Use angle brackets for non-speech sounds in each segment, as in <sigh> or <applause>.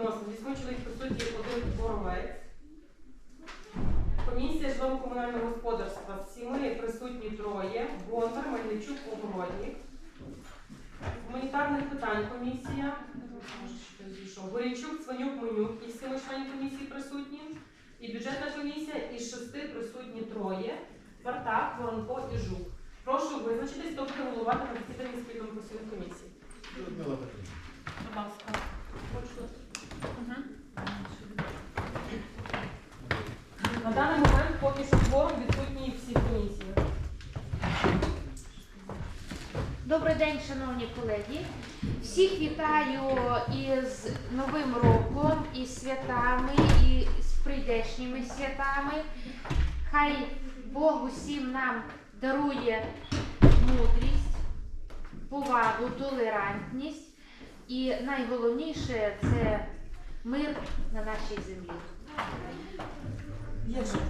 відносин. Військовий чоловік присутній один боровець. Комісія житлово-комунального господарства з сіми присутні троє. Бондар, Мельничук, Огородник. Гуманітарних питань комісія. Горінчук, Цванюк, Менюк із семи членів комісії присутні. І бюджетна комісія із шести присутні троє. Бартак, Воронко і Жук. Прошу визначитись, хто буде головувати на засіданні спільної комісії. Людмила Петрівна. Будь ласка. Хочу. На даний момент поки що кворум відсутній всіх комісіях. Добрий день, шановні колеги. Всіх вітаю із Новим роком, із святами, і з прийдешніми святами. Хай Бог усім нам дарує мудрість, повагу, толерантність і найголовніше це мир на нашій землі.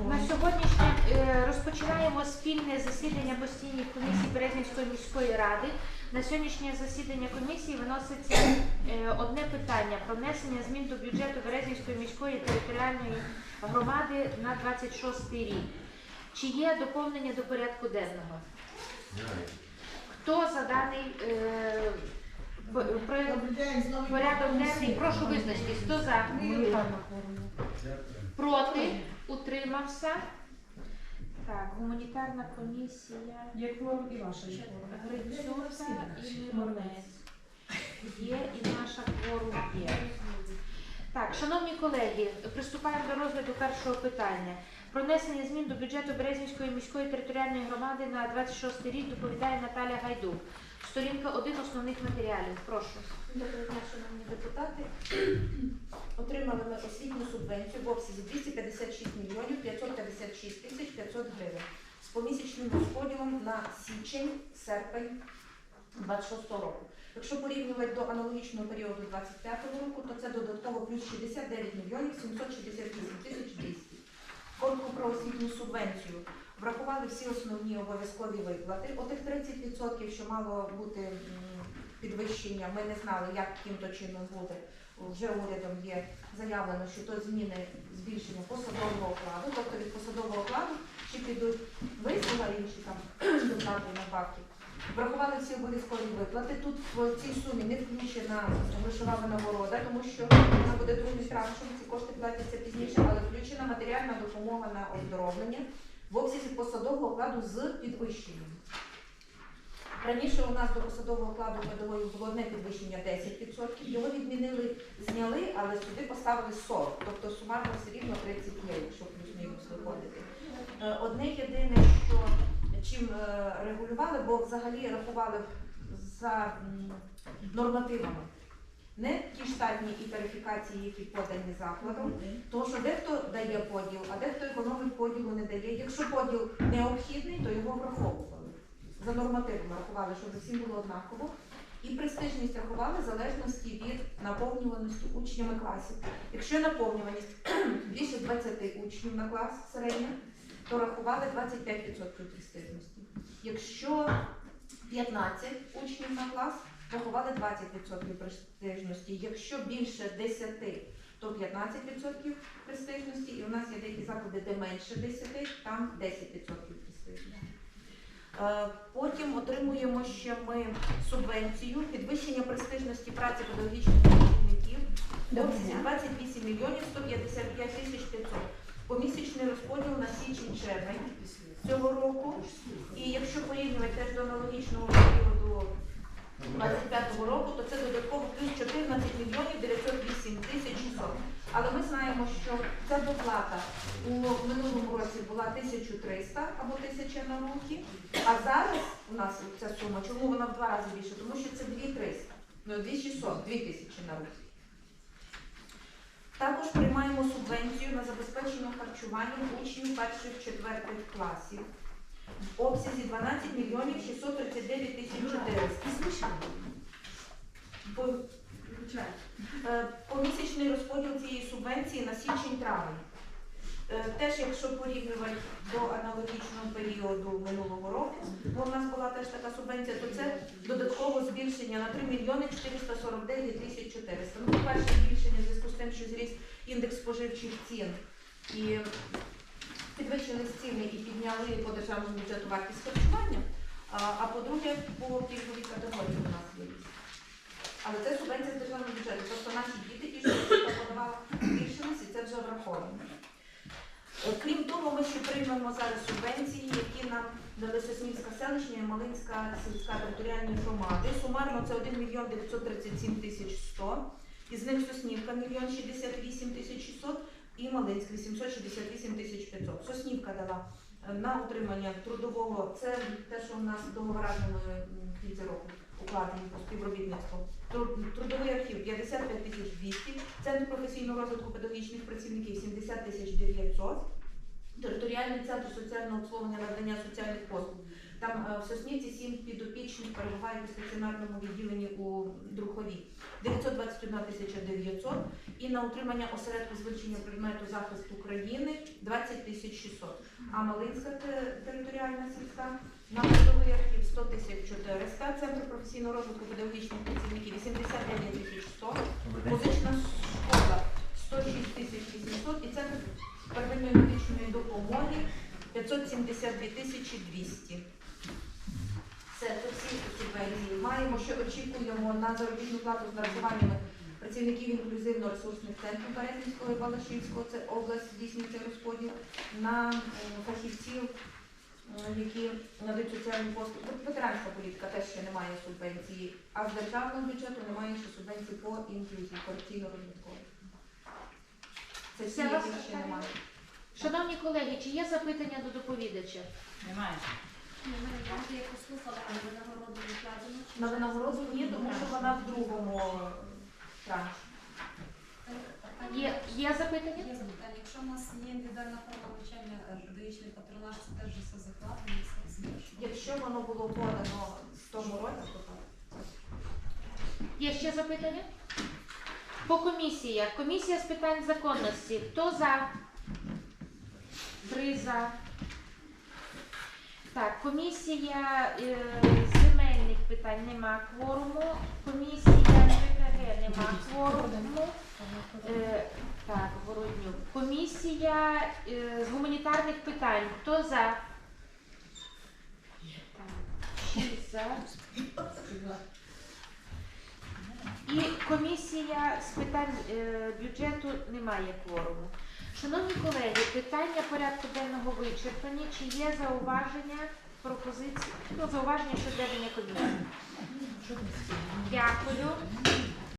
На сьогоднішнє е, розпочинаємо спільне засідання постійних комісій Березнівської міської ради. На сьогоднішнє засідання комісії виноситься е, одне питання про внесення змін до бюджету Березнівської міської територіальної громади на 26 рік. Чи є доповнення до порядку денного? Хто за даний е, порядок денний? Прошу визначитись. Хто за? Проти? Утримався? Так, гуманітарна комісія. Є кворум і ваша є кворум. І Миронець. Є і наша кворум є. Так, шановні колеги, приступаємо до розгляду першого питання. Про внесення змін до бюджету Березнівської міської територіальної громади на 26 рік доповідає Наталя Гайдук. Сторінка 1 основних матеріалів. Прошу. Доброго дня, шановні депутати. Отримали ми освітню субвенцію в обсязі 256 мільйонів 556 тисяч 500 гривень з помісячним розподілом на січень, серпень 26 року. Якщо порівнювати до аналогічного періоду 25 року, то це додатково плюс 69 мільйонів 768 тисяч 200. Коротко про освітню субвенцію. Врахували всі основні обов'язкові виплати. Отих 30%, що мало бути підвищення, ми не знали, як яким то чином буде. Вже урядом є заявлено, що то зміни збільшення посадового окладу, тобто від посадового окладу чи підуть вислуга інші там доплати надбавки. Врахували всі обов'язкові виплати. Тут в цій сумі не включена грошова винагорода, тому що вона буде другим траншем, ці кошти платяться пізніше, але включена матеріальна допомога на оздоровлення в обсязі посадового окладу з підвищенням. Раніше у нас до посадового окладу педагогів було одне підвищення 10%, його відмінили, зняли, але сюди поставили 40, тобто сумарно все рівно 30 є, якщо плюс-мінус виходити. Е, Одне єдине, що чим е, регулювали, бо взагалі рахували за нормативами. Не ті штатні і тарифікації, які подані закладом, тому що дехто дає поділ, а дехто економить поділу не дає. Якщо поділ необхідний, то його враховували. За нормативом рахували, щоб всім було однаково. І престижність рахували в залежності від наповнюваності учнями класів. Якщо наповнюваність <clears throat> більше 20 учнів на клас середня, то рахували 25% престижності. Якщо 15 учнів на клас, рахували 20% престижності. Якщо більше 10, то 15% престижності. І у нас є деякі заклади, де менше 10, там 10% престижності. Е, Потім отримуємо ще ми субвенцію підвищення престижності праці педагогічних працівників обсязі 28 мільйонів 155 тисяч 500. Помісячний розподіл на січень-червень цього року. І якщо порівнювати теж до аналогічного періоду 25-го року, то це додатково плюс 14 мільйонів 908 тисяч 600. Але ми знаємо, що ця доплата у минулому році була 1300 або 1000 на руки, а зараз у нас ця сума, чому вона в два рази більше? Тому що це 2300, ну 2600, 2000 на руки. Також приймаємо субвенцію на забезпечення харчуванням учнів перших четвертих класів в обсязі 12 мільйонів 639 тисяч 400. По- Е, Помісячний розподіл цієї субвенції на січень-травень. Е, Теж, якщо порівнювати до аналогічного періоду минулого року, бо в нас була теж така субвенція, то це додаткове збільшення на 3 мільйони 449 тисяч 400. Ну, по-перше, збільшення в тим, що зріс індекс споживчих цін і підвищили ціни і підняли по державному бюджету вартість харчування. А, по-друге, по пільговій категорії у нас є. Але це субвенція з державного бюджету. Тобто наші діти, що я подавала, збільшились, і це вже враховано. Е, Крім того, ми ще приймемо зараз субвенції, які нам дали Соснівська селищна і Малинська сільська територіальні громади. Сумарно це 1 мільйон 937 тисяч 100. Із них Соснівка 1 мільйон 68 тисяч 600 і Малинськ 868 тисяч 500. Соснівка дала е, на утримання трудового, це те, що у нас договорами в кінці року укладені по співробітництву. Трудовий архів 55 тисяч 200, Центр професійного розвитку педагогічних працівників 70 тисяч 900, Територіальний центр соціального обслуговування надання соціальних послуг. Там е, в Соснівці 7 підопічних перебувають у стаціонарному відділенні у Друхові. 921 тисяча 900 і на утримання осередку з вивчення предмету захисту України 20 тисяч 600. А Малинська територіальна сільська на трудовий архів 100 тисяч 400, Центр професійного розвитку педагогічних працівників 89 тисяч 100, музична школа 106 тисяч 800 і Центр первинної медичної допомоги 572 тисячі 200. Субвенції. Маємо, що очікуємо на заробітну плату з нарахуваннями працівників інклюзивно-ресурсних центрів Березнівського і Балашівського, це область здійснюється розподіл, на е, фахівців, е, які надають соціальні послуги. Ветеранська політика теж ще немає субвенції, а з державного бюджету немає ще субвенції по інклюзії, корупційно-розвитковій. Це всі, які ще немає. Шановні колеги, чи є запитання до доповідача? Немає. На винагороду ні, тому що вона в другому транші. Е, Є, є запитання? Є запитання. Якщо у нас є індивідуальна форма навчання, е, педагогічний патронаж, це теж все закладено, все збільшено. Якщо воно було подано в тому році, то так. Є ще запитання? По комісіях. Комісія з питань законності. Хто за? Три за. Так, комісія е, земельних питань нема кворуму. Комісія ЖКГ нема кворуму. Е, так, Городнюк. Комісія е, з гуманітарних питань. Хто за? За. І комісія з питань е, бюджету немає кворуму. Шановні колеги, питання порядку денного вичерпані. Чи є зауваження, пропозиції? Ну, зауваження щодо ведення комісії? Дякую.